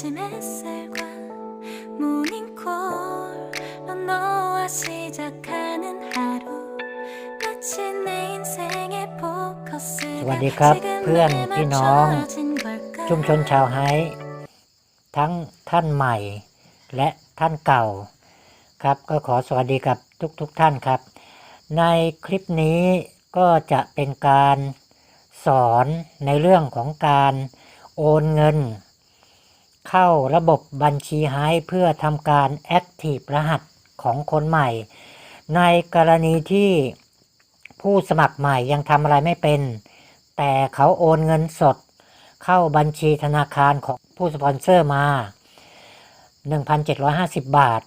아침 햇살과 모닝콜로 너와 시작하는 하루 마치 내 인생의 포커스가 สวัสดีครับ 지금 เพื่อน 내 พี่น้อง 맞춰진 걸까 ชุมชนชาวไฮทั้งท่านใหม่ และท่านเก่า ครับก็ขอสวัสดีกับทุกๆทท่านครับ ในคลิปนี้ก็จะเป็นการสอนในเรื่องของการโอนเงิน เข้าระบบบัญชีไฮเพื่อทำการ Active รหัสของคนใหม่ ในกรณีที่ผู้สมัครใหม่ยังทำอะไรไม่เป็น แต่เขาโอนเงินสด เข้าบัญชีธนาคารของผู้สปอนเซอร์มา 1,750 บาท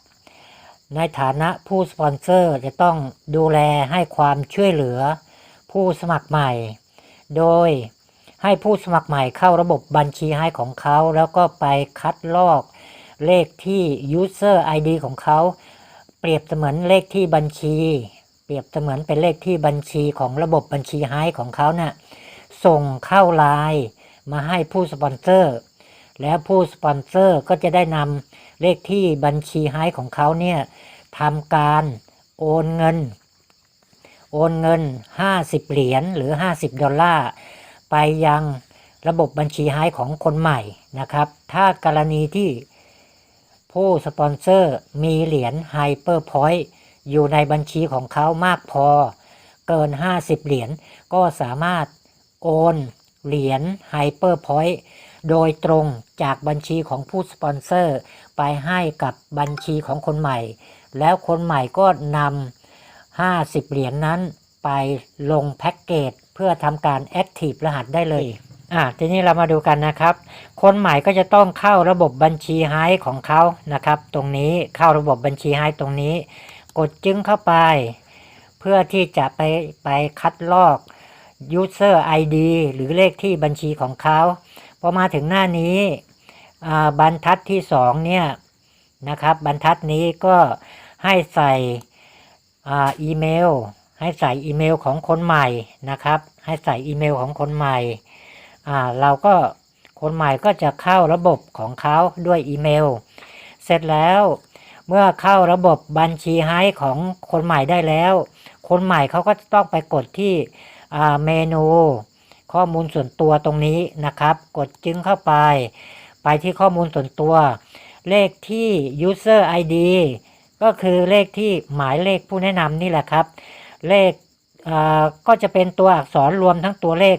ในฐานะผู้สปอนเซอร์จะต้องดูแลให้ความช่วยเหลือผู้สมัครใหม่ โดย ให้ผู้สมัครใหม่เข้าระบบบัญชีให้ของเขา แล้วก็ไปคัดลอกเลขที่ user ID ของเขา เปรียบเสมือนเลขที่บัญชี เปรียบเสมือนเป็นเลขที่บัญชีของระบบบัญชีไฮของเขาเนะ่ะส่งเข้าไลน์มาให้ผู้สปอนเซอร์ แล้วผู้สปอนเซอร์ก็จะได้นำเลขที่บัญชีไฮของเขาเนี่ยทำการโอนเงิน โอนเงิน 50 เหรียญหรือ 50 ดอลลาร์ ไปยังระบบบัญชีไฮของคนใหม่นะครับ ถ้ากรณีที่ผู้สปอนเซอร์มีเหรียญไฮเปอร์พอยต์อยู่ในบัญชีของเขามากพอ เกิน 50 เหรียญก็สามารถโอนเหรียญไฮเปอร์พอยต์โดยตรงจากบัญชีของผู้สปอนเซอร์ ไปให้กับบัญชีของคนใหม่ แล้วคนใหม่ก็นำ50 เหรียญนนั้นไปลงแพ็กเกจ เพื่อทำการ Active รหัสได้เลย อ่า ทีนี้เรามาดูกันนะครับ คนใหม่ก็จะต้องเข้าระบบบัญชีไฮของเขานะครับ ตรงนี้เข้าระบบบัญชีไฮตรงนี้ กดจึงเข้าไป เพื่อที่จะไปไปคัดลอก user ID หรือเลขที่บัญชีของเขาพอมาถึงหน้านี้บรรทัดที่สองเนี่ยนะครับ บรรทัดนี้ก็ให้ใส่อีเมล ให้ใส่อีเมลของคนใหม่นะครับ ให้ใส่อีเมลของคนใหม่อ่าเราก็คนใหม่ก็จะเข้าระบบของเขาด้วยอีเมล เสร็จแล้วเมื่อเข้าระบบบัญชีไฮของคนใหม่ได้แล้ว คนใหม่เขาก็จะต้องไปกดที่เมนูข้อมูลส่วนตัวตรงนี้นะครับ กดจึงเข้าไป ไปที่ข้อมูลส่วนตัว เลขที่ user ID ก็คือเลขที่หมายเลขผู้แนะนำนี่แหละครับ เลขอ่าก็จะเป็นตัวอักษรรวมทั้งตัวเลข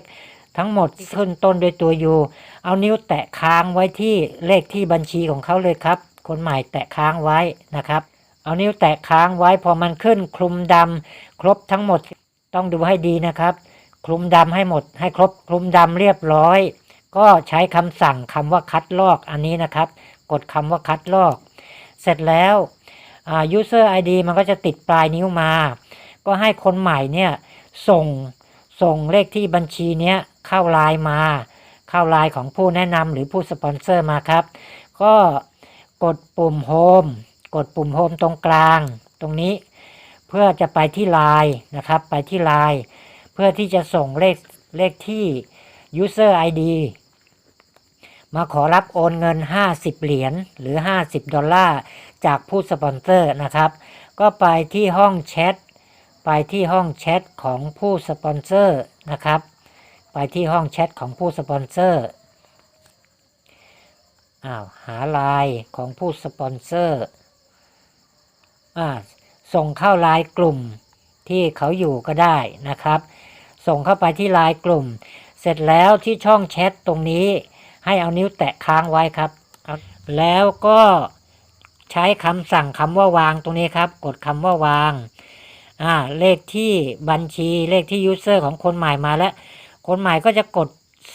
ทั้งหมดขึ้นต้นด้วยตัว U เอานิ้วแตะค้างไว้ที่เลขที่บัญชีของเขาเลยครับ คนใหม่แตะค้างไว้นะครับ เอานิ้วแตะค้างไว้พอมันขึ้นคลุมดำครบทั้งหมดต้องดูให้ดีนะครับ คลุมดำให้หมดให้ครบคลุมดำเรียบร้อย ก็ใช้คำสั่งคำว่าคัดลอกอันนี้นะครับ กดคำว่าคัดลอก เสร็จแล้วอ่า user ID มันก็จะติดปลายนิ้วมา ก็ให้คนใหม่เนี่ยส่งส่งเลขที่บัญชีเนี้ยเข้าไลน์มา เข้าไลน์ของผู้แนะนำหรือผู้สปอนเซอร์มาครับ ก็กดปุ่มโฮมกดปุ่มโฮมตรงกลาง ตรงนี้ เพื่อจะไปที่ไลน์นะครับ ไปที่ไลน์เพื่อที่จะส่งเลขเลขที่ user ID มาขอรับโอนเงิน 50 เหรียญหรือ 50 ดอลลาร์ จากผู้สปอนเซอร์นะครับ ก็ไปที่ห้องแชท ไปที่ห้องแชทของผู้สปอนเซอร์นะครับ ไปที่ห้องแชทของผู้สปอนเซอร์อ้าวหาไลน์ของผู้สปอนเซอร์อ่าส่งเข้าไลน์กลุ่มที่เขาอยู่ก็ได้นะครับ ส่งเข้าไปที่ไลน์กลุ่ม เสร็จแล้วที่ช่องแชทตรงนี้ให้เอานิ้วแตะค้างไว้ครับ แล้วก็ใช้คำสั่งคำว่าวางตรงนี้ครับ กดคำว่าวาง อ่าเลขที่บัญชีเลขที่ยูเซอร์ของคนใหม่มาแล้ว คนใหม่ก็จะกด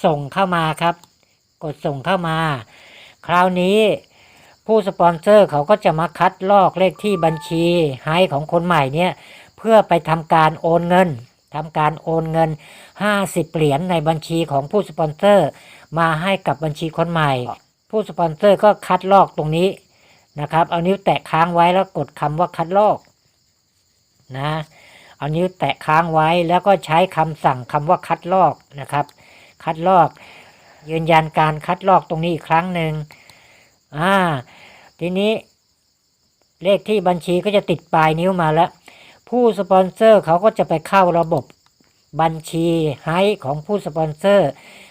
ส่งเข้ามาครับ กดส่งเข้ามา คราวนี้ผู้สปอนเซอร์เขาก็จะมาคัดลอกเลขที่บัญชีให้ของคนใหม่เนี่ยเพื่อไปทำการโอนเงินทำการโอนเงิน 50 เหรียญในบัญชีของผู้สปอนเซอร์ มาให้กับบัญชีคนใหม่ ผู้สปอนเซอร์ก็คัดลอกตรงนี้นะครับ เอานิ้วแตะค้างไว้แล้วกดคำว่าคัดลอก นะ เอานิ้วแตะค้างไว้แล้วก็ใช้คำสั่งคำว่าคัดลอกนะครับ คัดลอก ยืนยันการคัดลอกตรงนี้อีกครั้งหนึ่งอ่าทีนี้เลขที่บัญชีก็จะติดปลายนิ้วมาแล้ว ผู้สปอนเซอร์เขาก็จะไปเข้าระบบบัญชีไฮของผู้สปอนเซอร์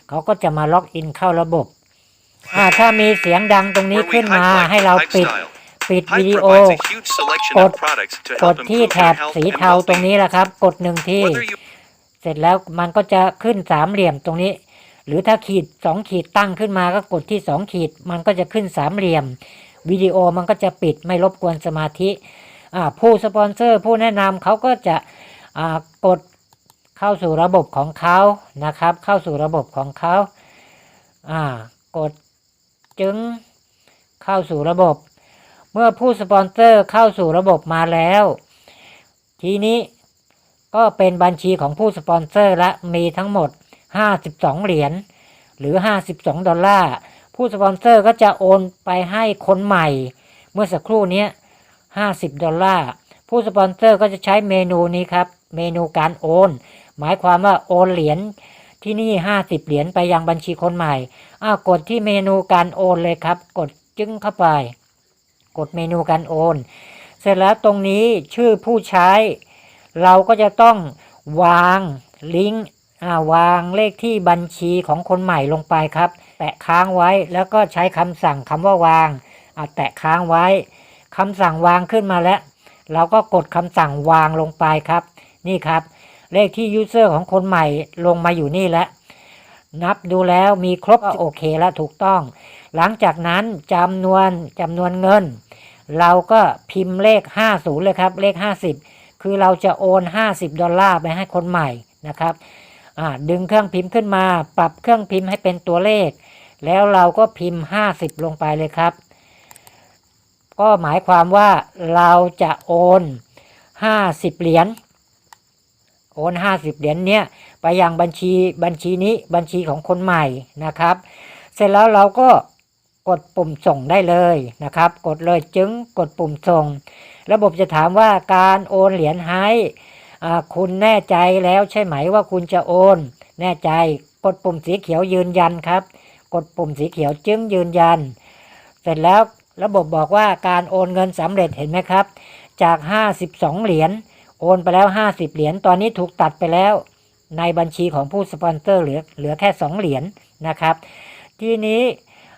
เขาก็จะมาล็อกอินเข้าระบบอ่าถ้ามีเสียงดังตรงนี้ขึ้นมาให้เราปิด ปิด Hype วิดีโอ provides a huge selection กด of products to ก help ดที่ improve แถ your บ health สี and เทาตรง well-being. นี้แหละครับ กดหนึ่งที Whether you เสร็จแล้วมันก็จะขึ้นสามเหลี่ยมตรงนี้ หรือถ้าขีดสองขีดตั้งขึ้นมาก็กดที่สองขีด มันก็จะขึ้นสามเหลี่ยมวิดีโอมันก็จะปิดไม่รบกวนสมาธิอ่าผู้สปอนเซอร์ผู้แนะนำเขาก็จะอ่ากดเข้าสู่ระบบของเขานะครับ เข้าสู่ระบบของเขาอ่ากดจึงเข้าสู่ระบบ เมื่อผู้สปอนเซอร์เข้าสู่ระบบมาแล้ว ทีนี้ก็เป็นบัญชีของผู้สปอนเซอร์และมีทั้งหมด 52 เหรียญหรือ 52 ดอลลาร์ผู้สปอนเซอร์ก็จะโอนไปให้คนใหม่ เมื่อสักครู่นี้ 50 ดอลลาร์ผู้สปอนเซอร์ก็จะใช้เมนูนี้ครับ เมนูการโอน หมายความว่าโอนเหรียญที่นี่ 50 เหรียญไปยังบัญชีคนใหม่อ้าวกดที่เมนูการโอนเลยครับ กดจึงเข้าไป กดเมนูการโอน เสร็จแล้วตรงนี้ชื่อผู้ใช้ เราก็จะต้องวางลิงก์วางเลขที่บัญชีของคนใหม่ลงไปครับ แตะค้างไว้แล้วก็ใช้คำสั่งคำว่าวางอ่าแตะค้างไว้คำสั่งวางขึ้นมาแล้ว เราก็กดคำสั่งวางลงไปครับ นี่ครับ เลขที่ยูเซอร์ของคนใหม่ลงมาอยู่นี่แล้วนับดูแล้วมีครบโอเคแล้วถูกต้อง หลังจากนั้นจำนวนจำนวนเงิน เราก็พิมพ์เลข 50 เลยครับ เลข 50 คือเราจะโอน 50 ดอลลาร์ไปให้คนใหม่นะครับดึงเครื่องพิมพ์ขึ้นมา ปรับเครื่องพิมพ์ให้เป็นตัวเลข แล้วเราก็พิมพ์ 50 ลงไปเลยครับ ก็หมายความว่าเราจะโอน 50 เหรียญโอน 50 เหรียญเนี้ยไปยังบัญชีบัญชีนี้บัญชีของคนใหม่นะครับ เสร็จแล้วเราก็ กดปุ่มส่งได้เลยนะครับ กดเลยจึงกดปุ่มส่ง ระบบจะถามว่าการโอนเหรียญให้คุณแน่ใจแล้วใช่ไหมว่าคุณจะโอน แน่ใจกดปุ่มสีเขียวยืนยันครับ กดปุ่มสีเขียวจึงยืนยัน เสร็จแล้วระบบบอกว่าการโอนเงินสำเร็จเห็นไหมครับ จาก 52 เหรียญโอนไปแล้ว 50 เหรียญตอนนี้ถูกตัดไปแล้ว ในบัญชีของผู้สปอนเซอร์เหลือเหลือแค่ 2 เหรียญนะครับ ทีนี้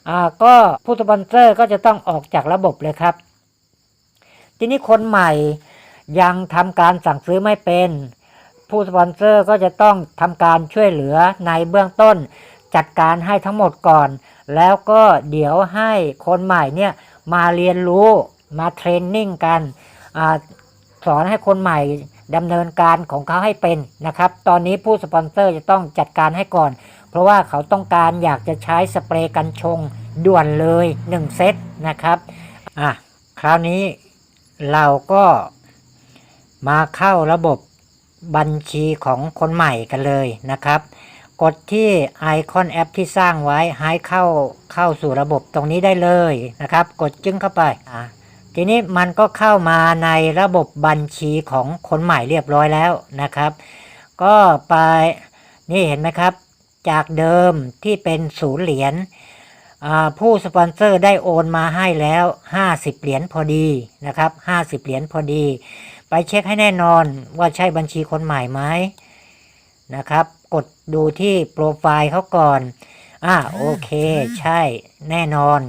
อ่าก็ผู้สปอนเซอร์ก็จะต้องออกจากระบบเลยครับ ทีนี้คนใหม่ยังทำการสั่งซื้อไม่เป็น ผู้สปอนเซอร์ก็จะต้องทำการช่วยเหลือในเบื้องต้น จัดการให้ทั้งหมดก่อน แล้วก็เดี๋ยวให้คนใหม่เนี่ยมาเรียนรู้มาเทรนนิ่งกันอสอนให้คนใหม่ดำเนินการของเขาให้เป็นนะครับ ตอนนี้ผู้สปอนเซอร์จะต้องจัดการให้ก่อน เพราะว่าเขาต้องการอยากจะใช้สเปรย์กันชงด่วนเลย 1 เซตนะครับอะคราวนี้เราก็มาเข้าระบบบัญชีของคนใหม่กันเลยนะครับ กดที่ไอคอนแอปที่สร้างไว้ให้เข้าเข้าสู่ระบบตรงนี้ได้เลยนะครับ กดจึงเข้าไปอะทีนี้มันก็เข้ามาในระบบบัญชีของคนใหม่เรียบร้อยแล้วนะครับ ก็ไปนี่เห็นไหมครับ จากเดิมที่เป็นศูนย์เหรียญอ่าผู้สปอนเซอร์ได้โอนมาให้แล้ว 50 เหรียญพอดีนะครับ 50 เหรียญพอดี ไปเช็คให้แน่นอนว่าใช่บัญชีคนใหม่ไหมนะครับ กดดูที่โปรไฟล์เขาก่อนอ่าโอเค ใช่แน่นอน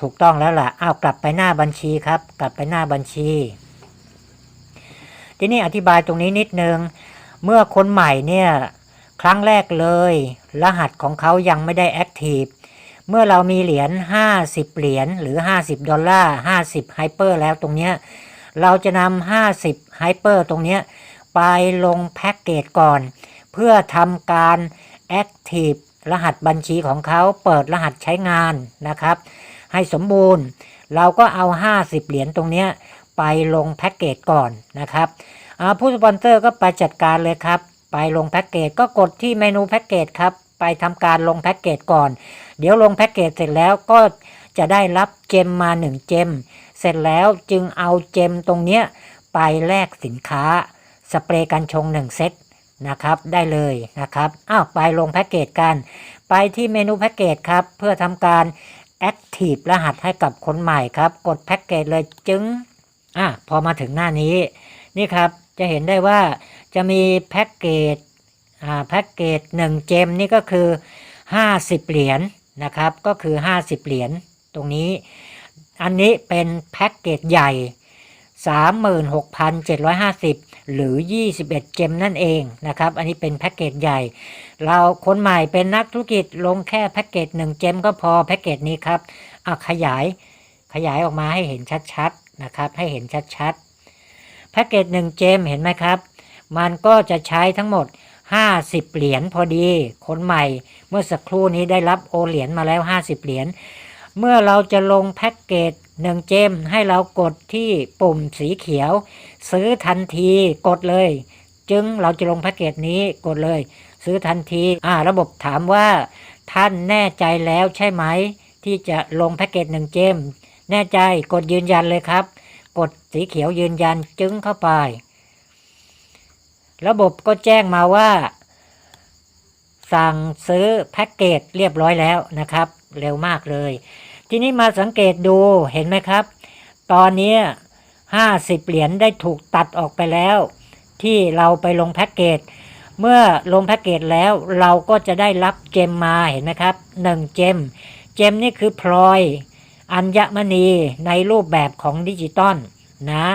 ถูกต้องแล้วล่ะอ้าวกลับไปหน้าบัญชีครับ กลับไปหน้าบัญชี ทีนี้อธิบายตรงนี้นิดนึง เมื่อคนใหม่เนี่ย ครั้งแรกเลย รหัสของเขายังไม่ได้แอคทีฟเมื่อเรามีเหรียญ 50 เหรียญหรือ 50 ดอลลาร์ 50 ไฮเปอร์แล้วตรงเนี้ย เราจะนำ 50 ไฮเปอร์ตรงเนี้ย ไปลงแพ็กเกจก่อน เพื่อทำการแอคทีฟรหัสบัญชีของเขาเปิดรหัสใช้งานนะครับ ให้สมบูรณ์ เราก็เอา 50 เหรียญตรงเนี้ย ไปลงแพ็กเกจก่อนนะครับผู้สปอนเซอร์ก็ไปจัดการเลยครับ ไปลงแพ็กเกจก็กดที่เมนูแพ็กเกจครับ ไปทำการลงแพ็กเกจก่อน เดี๋ยวลงแพ็กเกจเสร็จแล้วก็จะได้รับเจมมา 1 เจม เสร็จแล้วจึงเอาเจมตรงเนี้ยไปแลกสินค้า สเปรย์กันชง 1 เซตนะครับ ได้เลยนะครับอ้าวไปลงแพ็กเกจกัน ไปที่เมนูแพ็กเกจครับ เพื่อทำการ Active รหัสให้กับคนใหม่ครับ กดแพ็กเกจเลยจึงอะพอมาถึงหน้านี้ นี่ครับจะเห็นได้ว่า จะมีแพ็กเกจอ่าแพ็กเกจ1เจมนี่ก็คือ 50 เหรียญนะครับ ก็คือ 50 เหรียญตรงนี้ อันนี้เป็นแพ็กเกจใหญ่ 36,750 หรือ 21 เจมนั่นเองนะครับ อันนี้เป็นแพ็กเกจใหญ่ เราคนใหม่เป็นนักธุรกิจลงแค่แพ็กเกจ1เจมก็พอแพ็กเกจนี้ครับอะขยายขยายออกมาให้เห็นชัดๆนะครับ ให้เห็นชัดๆแพ็กเกจ1เจมเห็นไหมครับ มันก็จะใช้ทั้งหมด 50 เหรียญพอดี คนใหม่ เมื่อสักครู่นี้ได้รับโอเหรียญมาแล้ว 50 เหรียญ เมื่อเราจะลงแพ็กเกจ1เจมให้เรากดที่ปุ่มสีเขียว ซื้อทันทีกดเลย จึงเราจะลงแพ็กเกจนี้กดเลย ซื้อทันทีอ่าระบบถามว่า ท่านแน่ใจแล้วใช่ไหม ที่จะลงแพ็กเกจ1เจม แน่ใจกดยืนยันเลยครับ กดสีเขียวยืนยันจึงเข้าไป ระบบก็แจ้งมาว่า สั่งซื้อแพ็กเกจเรียบร้อยแล้วนะครับ เร็วมากเลย ทีนี้มาสังเกตดูเห็นไหมครับ ตอนนี้ 50 เหรียญได้ถูกตัดออกไปแล้ว ที่เราไปลงแพ็กเกจเมื่อลงแพ็กเกจแล้วเราก็จะได้รับเจมมาเห็นไหมครับ 1 เจม เจมนี่คือพลอย อัญมณีในรูปแบบของดิจิตอลนะ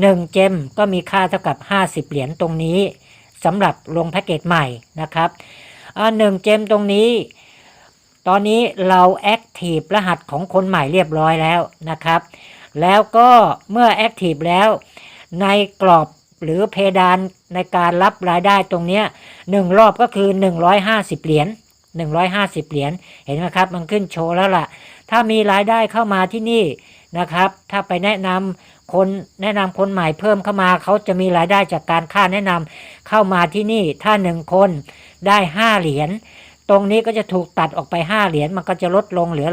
1 เจมก็มีค่าเท่ากับ 50 เหรียญตรงนี้สำหรับลงแพ็กเกจใหม่นะครับอ่าหนึ่งเจมตรงนี้ ตอนนี้เราแอคทีฟรหัสของคนใหม่เรียบร้อยแล้วนะครับ แล้วก็เมื่อแอคทีฟแล้วในกรอบหรือเพดานในการรับรายได้ตรงนี้หนึ่งรอบก็คือ 150 เหรียญ150 เหรียญเห็นไหมครับ มันขึ้นโชว์แล้วล่ะ ถ้ามีรายได้เข้ามาที่นี่นะครับ ถ้าไปแนะนำ คนแนะนำคนใหม่เพิ่มเข้ามาเขาจะมีรายได้จากการค่าแนะนำเข้ามาที่นี่ถ้าหนึ่งคนได้5เหรียญตรงนี้ก็จะถูกตัดออกไป 5 เหรียญมันก็จะลดลงเหลือ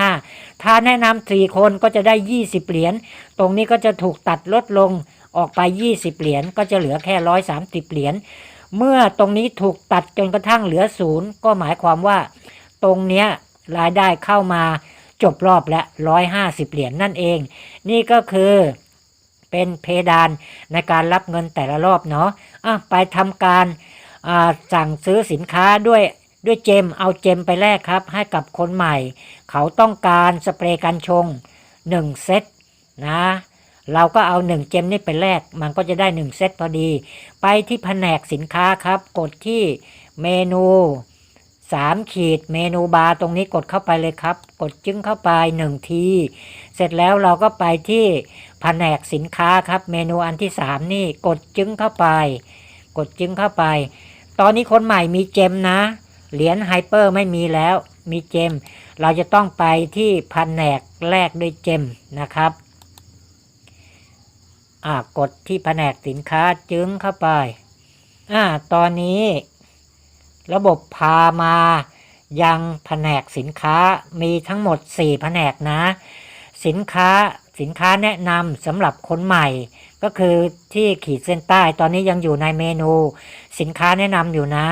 145 ถ้าแนะนำ4คนก็จะได้ 20 เหรียญตรงนี้ก็จะถูกตัดลดลงออกไป 20 เหรียญก็จะเหลือแค่ 130 เหรียญเมื่อตรงนี้ถูกตัดจนกระทั่งเหลือศูนย์ก็หมายความว่า ตรงเนี้ยรายได้เข้ามา จบรอบและ 150 เหรียญนนั่นเอง นี่ก็คือเป็นเพดานในการรับเงินแต่ละรอบเนาะะไปทำการสั่งซื้อสินค้าด้วยด้วยเจม เอาเจมไปแลกครับ ให้กับคนใหม่ เขาต้องการสเปรย์กันชง 1 เซตนะ เราก็เอา 1 เจมนี่ไปแลก มันก็จะได้ 1 เซตพอดี ไปที่แผนกสินค้าครับ กดที่เมนู 3 ขีดเมนูบาร์ตรงนี้กดเข้าไปเลยครับ กดจึ้งเข้าไป 1 ที เสร็จแล้วเราก็ไปที่แผนกสินค้าครับ เมนูอันที่ 3 นี่กดจึ้งเข้าไป กดจึ้งเข้าไป ตอนนี้คนใหม่มีเจมนะ เหรียญไฮเปอร์ไม่มีแล้ว มีเจม เราจะต้องไปที่แผนกแรกด้วยเจมนะครับอ่ากดที่แผนกสินค้าจึงเข้าไป อ่า ตอนนี้ ระบบพามายังแผนกสินค้ามีทั้งหมด 4 แผนกนะ สินค้าสินค้าแนะนำสำหรับคนใหม่ ก็คือที่ขีดเส้นใต้ตอนนี้ยังอยู่ในเมนู สินค้าแนะนำอยู่นะ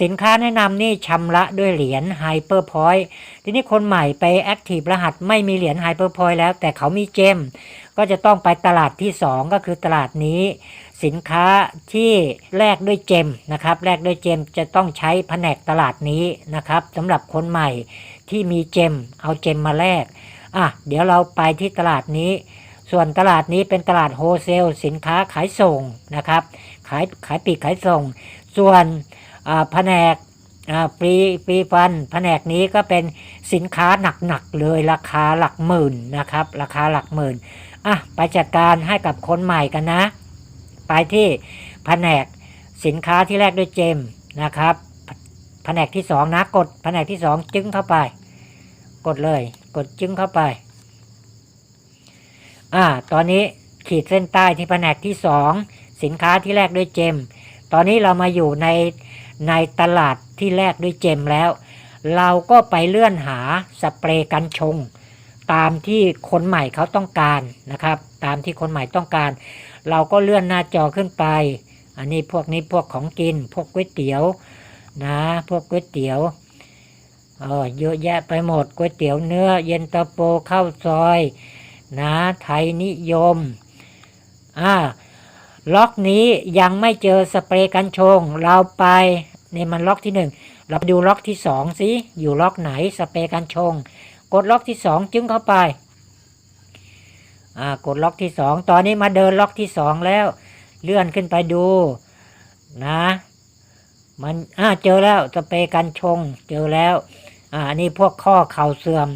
สินค้าแนะนำนี่ชำระด้วยเหรียญไฮเปอร์พอยต์ทีนี้คนใหม่ไปแอคทีฟรหัสไม่มีเหรียญไฮเปอร์พอยต์แล้ว แต่เขามีเจม ก็จะต้องไปตลาดที่ 2 ก็คือตลาดนี้ สินค้าที่แลกด้วยเจมนะครับแลกด้วยเจมจะต้องใช้แผนกตลาดนี้นะครับสำหรับคนใหม่ที่มีเจมเอาเจมมาแลกอะเดี๋ยวเราไปที่ตลาดนี้ ส่วนตลาดนี้เป็นตลาดโฮเซลสินค้าขายส่งนะครับขายขายปีกขายส่ง ส่วนแผนกฟรีฟรีฟันแผนกนี้ก็เป็นสินค้าหนักๆเลยราคาหลักหมื่นนะครับ ราคาหลักหมื่น อะไปจัดการให้กับคนใหม่กันนะ ไปที่แผนกสินค้าที่แรกด้วยเจมนะครับแผนกที่สองนะกดแผนกที่สองจึงเข้าไป กดเลย กดจึงเข้าไปอ่าตอนนี้ขีดเส้นใต้ที่แผนกที่สองสินค้าที่แรกด้วยเจม ตอนนี้เรามาอยู่ในในตลาดที่แรกด้วยเจมแล้ว เราก็ไปเลื่อนหาสเปรย์กันชง ตามที่คนใหม่เขาต้องการนะครับ ตามที่คนใหม่ต้องการ เราก็เลื่อนหน้าจอขึ้นไป อันนี้พวกนี้พวกของกิน พวกก๋วยเตี๋ยวนะพวกก๋วยเตี๋ยวเออเยอะแยะไปหมดก๋วยเตี๋ยวเนื้อ เย็นตาโฟข้าวซอยนะไทยนิยมอ่าล็อกนี้ยังไม่เจอสเปรย์กันชง เราไปนี่มันล็อกที่หนึ่งเราไปดูล็อกที่สองสิอยู่ล็อกไหนสเปรย์กันชง กดล็อกที่สองจึงเข้าไป อ่ากดล็อกที่สองตอนนี้มาเดินล็อกที่สองแล้ว เลื่อนขึ้นไปดู นะมันอ่าเจอแล้วสเปรย์กันชง เจอแล้ว อ่าอันนี้พวกข้อเข่าเสื่อม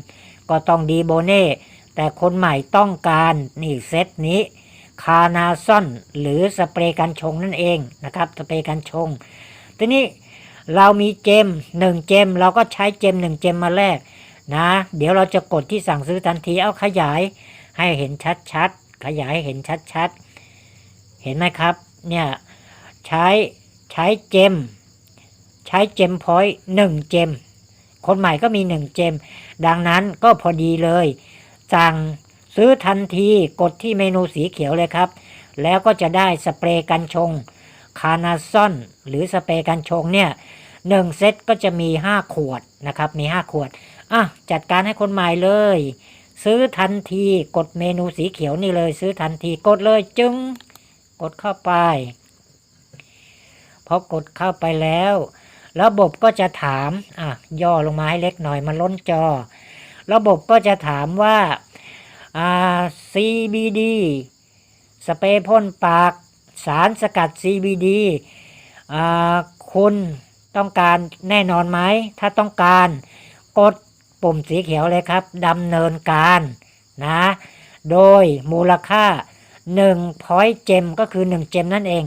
ก็ต้องดีโบเน่แต่คนใหม่ต้องการนี่เซตนี้ คานาซอนหรือสเปรย์กันชงนั่นเองนะครับสเปรย์กันชง ทีนี้เรามีเจมหนึ่งเจม เราก็ใช้เจมหนึ่งเจมมาแลก นะ เดี๋ยวเราจะกดที่สั่งซื้อทันทีเอาขยายให้เห็นชัดๆ ขยายให้เห็นชัดๆ เห็นไหมครับ เนี่ยใช้ใช้เจม ใช้เจมพอยต์หนึ่งเจม คนใหม่ก็มีหนึ่งเจม ดังนั้นก็พอดีเลย สั่งซื้อทันทีกดที่เมนูสีเขียวเลยครับ แล้วก็จะได้สเปรย์กันชงคานาซอนหรือสเปรย์กันชงเนี่ยหนึ่งเซตก็จะมี 5 ขวดนะครับ มี 5 ขวด อะจัดการให้คนใหม่เลย ซื้อทันทีกดเมนูสีเขียวนี่เลย ซื้อทันทีกดเลยจึงกดเข้าไปพอกดเข้าไปแล้ว ระบบก็จะถามอะย่อลงมาให้เล็กหน่อยมันล้นจอ ระบบก็จะถามว่าอ่า CBD สเปรย์พ่นปากสารสกัด CBD อ่าคุณต้องการแน่นอนไหม ถ้าต้องการ กด ปุ่มสีเขียวเลยครับดำเนินการนะ โดยมูลค่า1พอยเจมก็คือ 1 เจมนั่นเอง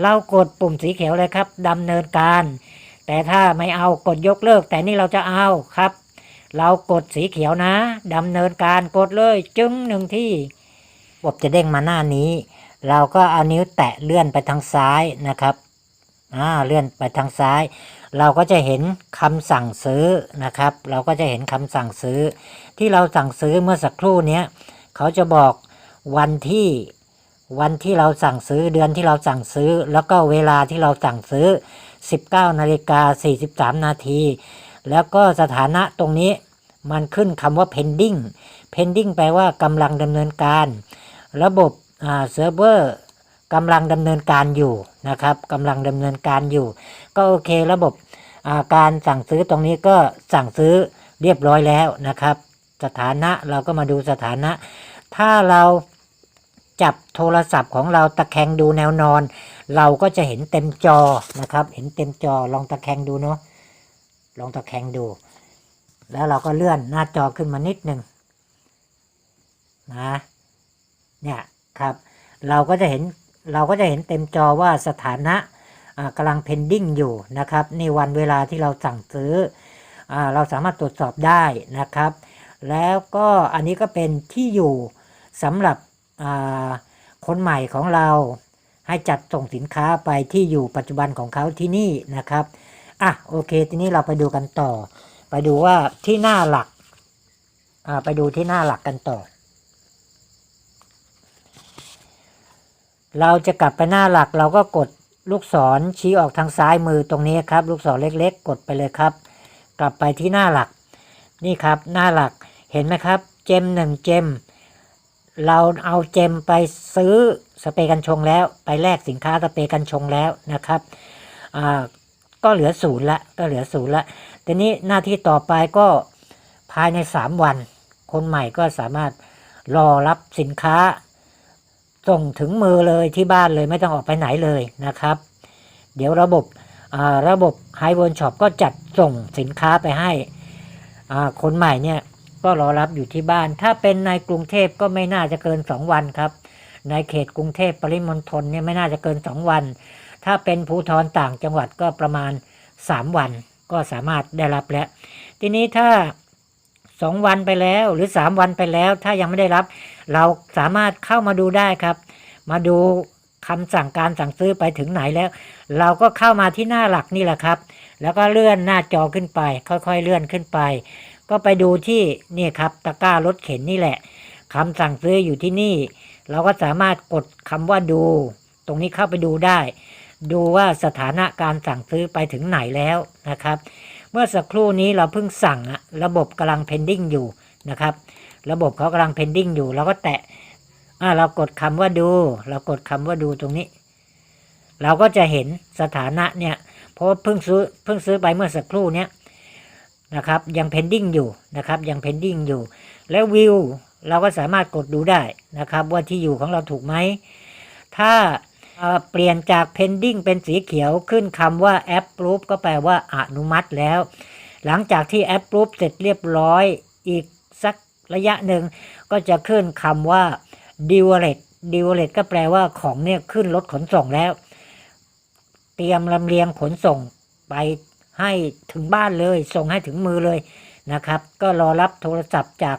เรากดปุ่มสีเขียวเลยครับดำเนินการ แต่ถ้าไม่เอากดยกเลิก แต่นี่เราจะเอาครับ เรากดสีเขียวนะดำเนินการกดเลยจึงหนึ่งที่ระบบจะเด้งมาหน้านี้ เราก็เอานิ้วแตะเลื่อนไปทางซ้ายนะครับอ่าเลื่อนไปทางซ้าย เราก็จะเห็นคำสั่งซื้อนะครับ เราก็จะเห็นคำสั่งซื้อ ที่เราสั่งซื้อเมื่อสักครู่เนี้ยเขาจะบอกวันที่วันที่เราสั่งซื้อเดือนที่เราสั่งซื้อ แล้วก็เวลาที่เราสั่งซื้อ 19นาฬิกา43 นาที แล้วก็สถานะตรงนี้มันขึ้นคำว่า pending pending แปลว่ากำลังดำเนินการ ระบบเซิร์ฟเวอร์กำลังดำเนินการอยู่ นะครับกำลังดำเนินการอยู่ ก็โอเค ระบบาการสั่งซื้อตรงนี้ก็สั่งซื้อเรียบร้อยแล้วนะครับ สถานะเราก็มาดูสถานะ ถ้าเราจับโทรศัพท์ของเราตะแคงดูแนวนอน เราก็จะเห็นเต็มจอนะครับ เห็นเต็มจอลองตะแคงดูเนาะลองตะแคงดู แล้วเราก็เลื่อนหน้าจอขึ้นมานิดหนึ่งนะเนี่ยครับ เราก็จะเห็น เราก็จะเห็นเต็มจอว่าสถานะกำลัง pending อยู่นะครับนี่วันเวลาที่เราสั่งซื้ออเราสามารถตรวจสอบได้นะครับ แล้วก็อันนี้ก็เป็นที่อยู่สำหรับคนใหม่ของเราให้จัดส่งสินค้าไปที่อยู่ปัจจุบันของเขาที่นี่นะครับอะโอเค ทีนี้เราไปดูกันต่อ ไปดูว่าที่หน้าหลักไปดูที่หน้าหลักกันต่อ เราจะกลับไปหน้าหลักเราก็กดลูกศรชี้ออกทางซ้ายมือตรงนี้ครับ ลูกศรเล็กๆ กดไปเลยครับ กลับไปที่หน้าหลัก นี่ครับหน้าหลักเห็นไหมครับ เจมหนึ่งเจม เราเอาเจมไปซื้อสเปรย์กันชงแล้ว ไปแลกสินค้าสเปรย์กันชงแล้วนะครับอ่าก็เหลือศูนย์ละก็เหลือศูนย์ละทีนี้หน้าที่ต่อไปก็ภายในสามวัน คนใหม่ก็สามารถรอรับสินค้า ส่งถึงมือเลยที่บ้านเลยไม่ต้องออกไปไหนเลยนะครับ เดี๋ยวระบบระบบไฮเวิร์ช็อปก็จัดส่งสินค้าไปให้คนใหม่เนี่ยก็รอรับอยู่ที่บ้าน ถ้าเป็นในกรุงเทพก็ไม่น่าจะเกิน 2 วันครับ ในเขตกรุงเทพปริมณฑลเนี่ยไม่น่าจะเกิน 2 วัน ถ้าเป็นภูทรต่างจังหวัดก็ประมาณ 3 วันก็สามารถได้รับแล้ว ทีนี้ถ้า 2วันไปแล้ว หรือ3วันไปแล้ว ถ้ายังไม่ได้รับ เราสามารถเข้ามาดูได้ครับ มาดูคำสั่งการสั่งซื้อไปถึงไหนแล้ว เราก็เข้ามาที่หน้าหลักนี่แหละครับ แล้วก็เลื่อนหน้าจอขึ้นไป ค่อยๆ เลื่อนขึ้นไป ก็ไปดูที่นี่ครับตะกร้ารถเข็นนี่แหละคำสั่งซื้ออยู่ที่นี่ เราก็สามารถกดคำว่าดู ตรงนี้เข้าไปดูได้ ดูว่าสถานะการสั่งซื้อไปถึงไหนแล้วนะครับ เมื่อสักครู่นี้เราเพิ่งสั่งอะระบบกำลัง pending อยู่นะครับ ระบบเขากำลัง pending อยู่ เราก็แตะอ่าเรากดคำว่าดู เรากดคำว่าดูตรงนี้ เราก็จะเห็นสถานะเนี่ย เพราะเพิ่งซื้อเพิ่งซื้อไปเมื่อสักครู่เนี้ยนะครับยัง pending อยู่นะครับยัง pending อยู่ แล้ววิวเราก็สามารถกดดูได้นะครับ ว่าที่อยู่ของเราถูกไหมถ้า เปลี่ยนจาก pending เป็นสีเขียวขึ้นคำว่า approve ก็แปลว่าอนุมัติแล้ว หลังจากที่ approve เสร็จเรียบร้อยอีกสักระยะหนึ่ง ก็จะขึ้นคำว่า delivered delivered ก็แปลว่าของเนี่ยขึ้นรถขนส่งแล้ว เตรียมลำเลียงขนส่งไปให้ถึงบ้านเลย ส่งให้ถึงมือเลยนะครับ ก็รอรับโทรศัพท์จาก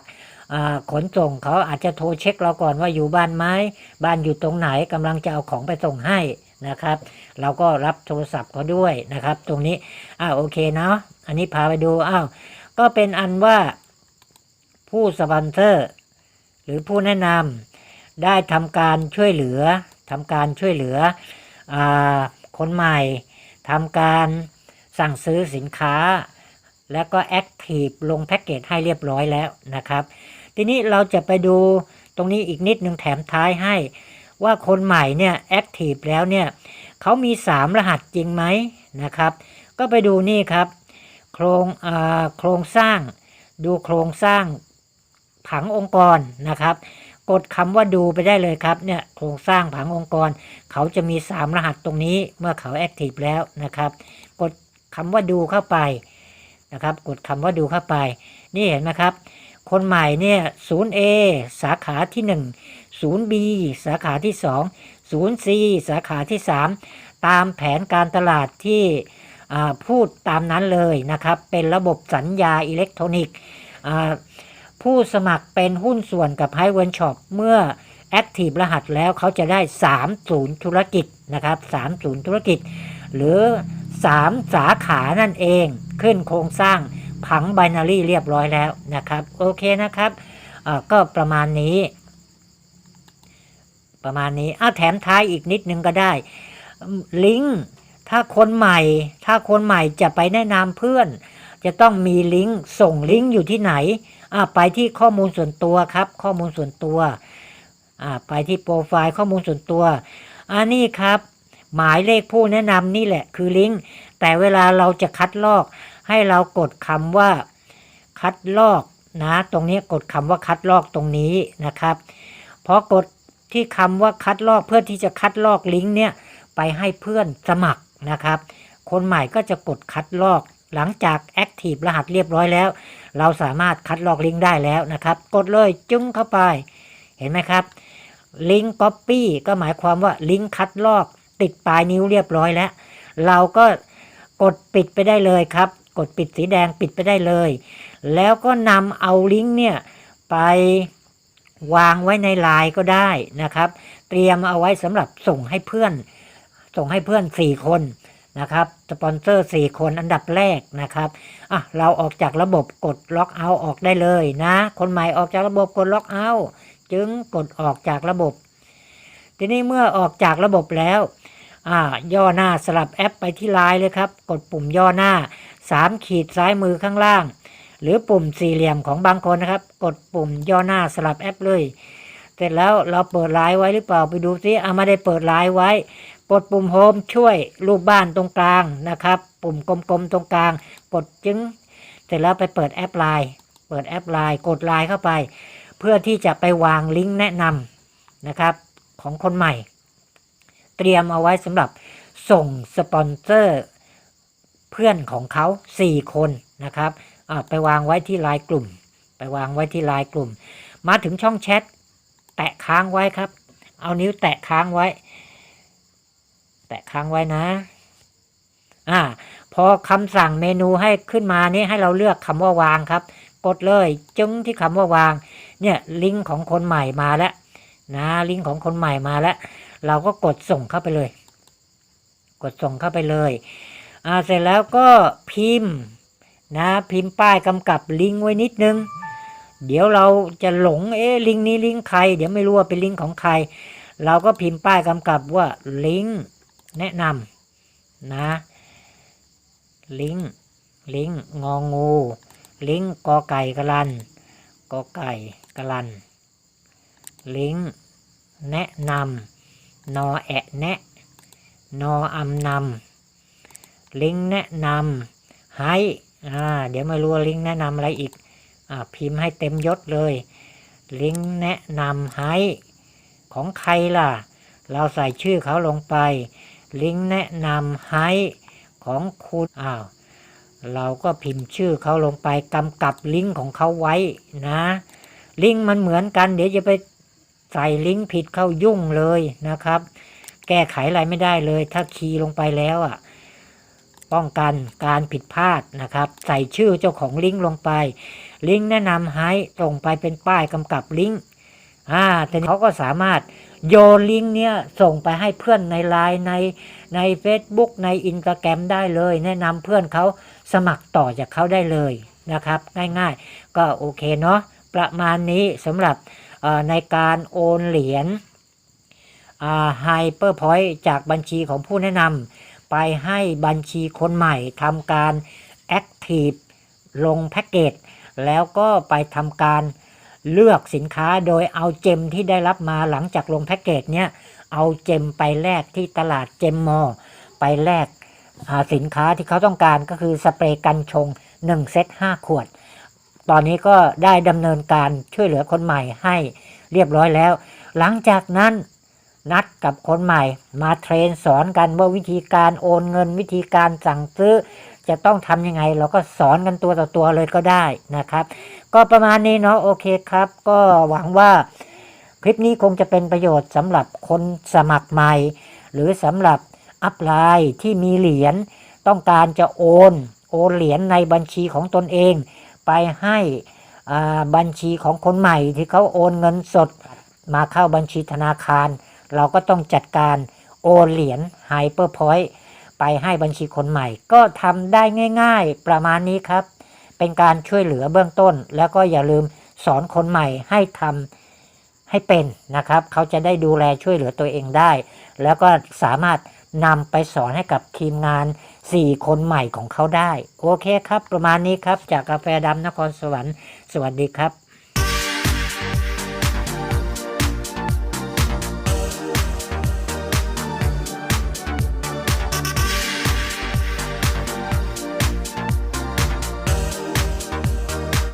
ขนส่งเขาอาจจะโทรเช็คเราก่อนว่าอยู่บ้านไหมบ้านอยู่ตรงไหนกำลังจะเอาของไปส่งให้นะครับ เราก็รับโทรศัพท์เขาด้วยนะครับ ตรงนี้อ้าวโอเคเนาะอันนี้พาไปดูอ้าวก็เป็นอันว่าผู้สปอนเซอร์ หรือผู้แนะนำได้ทำการช่วยเหลือทำการช่วยเหลืออคนใหม่ทำการสั่งซื้อสินค้า แล้วก็แอคทีฟลงแพ็กเกจให้เรียบร้อยแล้วนะครับ ทีนี้เราจะไปดูตรงนี้อีกนิดหนึ่งแถมท้ายให้ ว่าคนใหม่เนี่ยแอคทีฟแล้วเนี่ยเขามี 3 รหัสจริงไหมนะครับ ก็ไปดูนี่ครับ โครงโครงสร้าง ดูโครงสร้างผังองค์กรนะครับ กดคำว่าดูไปได้เลยครับเนี่ยโครงสร้างผังองค์กร เขาจะมี 3 รหัสตรงนี้เมื่อเขาแอคทีฟแล้วนะครับ กดคำว่าดูเข้าไปนะครับ กดคำว่าดูเข้าไป นี่เห็นไหมครับ คนใหม่เนี่ย 0A สาขาที่ 1 0B สาขาที่ 2 0C สาขาที่ 3 ตามแผนการตลาดที่พูดตามนั้นเลยนะครับ เป็นระบบสัญญาอิเล็กทรอนิกส์ผู้สมัครเป็นหุ้นส่วนกับไฮเวนช็อปเมื่อ Active รหัสแล้วเขาจะได้3ศูนย์ธุรกิจนะครับ3ศูนย์ธุรกิจ หรือ 3 สาขานั่นเองขึ้นโครงสร้าง ผังไบนารีเรียบร้อยแล้วนะครับ โอเคนะครับก็ประมาณนี้ ประมาณนี้อ้าแถมท้ายอีกนิดนึงก็ได้ ลิงก์ถ้าคนใหม่ ถ้าคนใหม่จะไปแนะนำเพื่อน จะต้องมีลิงก์ส่งลิงก์อยู่ที่ไหนอ่าไปที่ข้อมูลส่วนตัวครับ ข้อมูลส่วนตัวอ่าไปที่โปรไฟล์ข้อมูลส่วนตัวอันนี้ครับ หมายเลขผู้แนะนำนี่แหละคือลิงก์แต่เวลาเราจะคัดลอก ให้เรากดคำว่าคัดลอกนะตรงนี้กดคำว่าคัดลอกตรงนี้นะครับพอกดที่คำว่าคัดลอกเพื่อที่จะคัดลอกลิงก์เนี่ยไปให้เพื่อนสมัครนะครับ คนใหม่ก็จะกดคัดลอก หลังจาก Active รหัสเรียบร้อยแล้ว เราสามารถคัดลอกลิงก์ได้แล้วนะครับ กดเลยจึ้งเข้าไป เห็นไหมครับลิงก์ Copy ก็หมายความว่าลิงก์คัดลอก ติดปลายนิ้วเรียบร้อยแล้ว เราก็กดปิดไปได้เลยครับ กดปิดสีแดงปิดไปได้เลย แล้วก็นำเอาลิงก์เนี่ยไปวางไว้ในไลน์ก็ได้นะครับ เตรียมเอาไว้สำหรับส่งให้เพื่อน ส่งให้เพื่อน 4 คนนะครับสปอนเซอร์ 4 คนอันดับแรกนะครับอะเราออกจากระบบกดล็อกเอาออกได้เลยนะ คนใหม่ออกจากระบบกดล็อกเอาจึงกดออกจากระบบ ทีนี้เมื่อออกจากระบบแล้วอ่าย่อหน้าสลับแอปไปที่ไลน์เลยครับ กดปุ่มย่อหน้า 3 ขีดซ้ายมือข้างล่าง หรือปุ่มสี่เหลี่ยมของบางคนนะครับ กดปุ่มย่อหน้าสลับแอปเลย เสร็จแล้วเราเปิดไลน์ไว้หรือเปล่าไปดูซิอ่าไม่ได้เปิดไลน์ไว้ กดปุ่มโฮมช่วยรูปบ้านตรงกลางนะครับ ปุ่มกลมๆตรงกลาง กดจึงเสร็จแล้วไปเปิดแอปไลน์เปิดแอปไลน์กดไลน์เข้าไป เพื่อที่จะไปวางลิงก์แนะนำนะครับของคนใหม่ เตรียมเอาไว้สำหรับส่งสปอนเซอร์ เพื่อนของเขา 4 คนนะครับไปวางไว้ที่ไลน์กลุ่ม ไปวางไว้ที่ไลน์กลุ่ม มาถึงช่องแชทแตะค้างไว้ครับ เอานิ้วแตะค้างไว้ แตะค้างไว้นะอ่าพอคำสั่งเมนูให้ขึ้นมานี่ให้เราเลือกคำว่าวางครับ กดเลยจึงที่คำว่าวาง เนี่ยลิงก์ของคนใหม่มาแล้วนะลิงก์ของคนใหม่มาแล้ว เราก็กดส่งเข้าไปเลย กดส่งเข้าไปเลย อ่าเสร็จแล้วก็พิมพ์นะพิมพ์ป้ายกำกับลิงก์ไว้นิดนึง เดี๋ยวเราจะหลงเอ๊ลิงก์นี้ลิงก์ใคร เดี๋ยวไม่รู้ว่าเป็นลิงก์ของใคร เราก็พิมพ์ป้ายกำกับว่าลิงก์แนะนำนะลิงก์ลิงก์งองู ลิงก์กอไก่กะลันกอไก่กะลันลิงก์แนะนำนอแอะแนะนออำนำ ลิงก์แนะนำให้อ่าเดี๋ยวไม่รู้ลิงก์แนะนำอะไรอีกอ่าพิมพ์ให้เต็มยศเลย ลิงก์แนะนำให้ของใครล่ะ เราใส่ชื่อเขาลงไป ลิงก์แนะนำให้ของคุณอ้าวเราก็พิมพ์ชื่อเขาลงไปกำกับลิงก์ของเขาไว้นะ ลิงก์มันเหมือนกัน เดี๋ยวจะไปใส่ลิงก์ผิดเข้ายุ่งเลยนะครับ แก้ไขอะไรไม่ได้เลย ถ้าคีย์ลงไปแล้วอะ ป้องกันการผิดพลาดนะครับ ใส่ชื่อเจ้าของลิงก์ลงไป ลิงก์แนะนำให้ส่งไปเป็นป้ายกำกับลิงก์อ่าแต่เขาก็สามารถโยนลิงก์เนี้ยส่งไปให้เพื่อนในไลน์ในใน Facebook ในอินสตาแกรมได้เลย แนะนำเพื่อนเขาสมัครต่อจากเขาได้เลยนะครับ ง่ายๆ ก็โอเคเนาะประมาณนี้สำหรับในการโอนเหรียญไฮเปอร์พอยต์จากบัญชีของผู้แนะนำ ไปให้บัญชีคนใหม่ทำการ Active ลงแพ็กเกจแล้วก็ไปทำการเลือกสินค้าโดยเอาเจมที่ได้รับมาหลังจากลงแพ็กเกจเนี้ยเอาเจมไปแลกที่ตลาดเจมมอไปแลกสินค้าที่เขาต้องการก็คือสเปรย์กันชง 1 เซต 5 ขวด ตอนนี้ก็ได้ดำเนินการช่วยเหลือคนใหม่ให้เรียบร้อยแล้ว หลังจากนั้น นัดกับคนใหม่ มาเทรนสอนกันว่าวิธีการโอนเงินวิธีการสั่งซื้อ จะต้องทำยังไง เราก็สอนกันตัวต่อตัวเลยก็ได้นะครับ ก็ประมาณนี้เนาะโอเคครับ ก็หวังว่าคลิปนี้คงจะเป็นประโยชน์สำหรับคนสมัครใหม่ หรือสำหรับอัพไลน์ที่มีเหรียญต้องการจะโอน โอนเหรียญในบัญชีของตนเอง ไปให้อ่าบัญชีของคนใหม่ที่เขาโอนเงินสดมาเข้าบัญชีธนาคาร เราก็ต้องจัดการโอนเหรียญไฮเปอร์พอยต์ไปให้บัญชีคนใหม่ ก็ทำได้ง่ายๆประมาณนี้ครับ เป็นการช่วยเหลือเบื้องต้น แล้วก็อย่าลืมสอนคนใหม่ให้ทำให้เป็นนะครับ เขาจะได้ดูแลช่วยเหลือตัวเองได้ แล้วก็สามารถนำไปสอนให้กับทีมงาน 4 คนใหม่ของเขาได้ โอเคครับ ประมาณนี้ครับ จากกาแฟดำนครสวรรค์ สวัสดีครับ